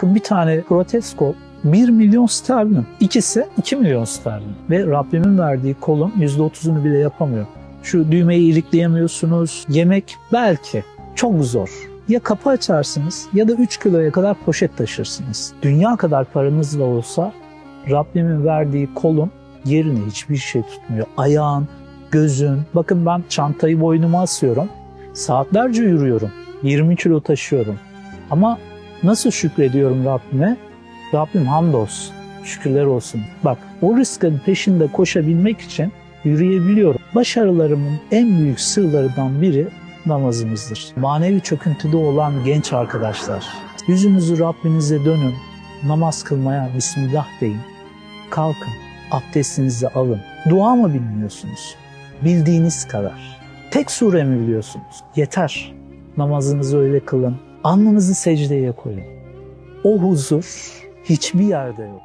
Bakın bir tane protez 1 milyon sterlin. İkisi 2 milyon sterlin. Ve Rabbimin verdiği kolun %30'unu bile yapamıyor. Şu düğmeyi ilikleyemiyorsunuz. Yemek belki çok zor. Ya kapı açarsınız ya da 3 kiloya kadar poşet taşırsınız. Dünya kadar paranız da olsa Rabbimin verdiği kolun yerine hiçbir şey tutmuyor. Ayağın, gözün. Bakın ben çantayı boynuma asıyorum. Saatlerce yürüyorum. 20 kilo taşıyorum. Ama nasıl şükrediyorum Rabbime? Rabbim hamdolsun. Şükürler olsun. Bak o rızkın peşinde koşabilmek için yürüyebiliyorum. Başarılarımın en büyük sırlarından biri namazımızdır. Manevi çöküntüde olan genç arkadaşlar, yüzünüzü Rabbinize dönün, namaz kılmaya Bismillah deyin, kalkın, abdestinizi alın. Dua mı bilmiyorsunuz? Bildiğiniz kadar. Tek sure mi biliyorsunuz? Yeter. Namazınızı öyle kılın. Alnınızı secdeye koyun. O huzur hiçbir yerde yok.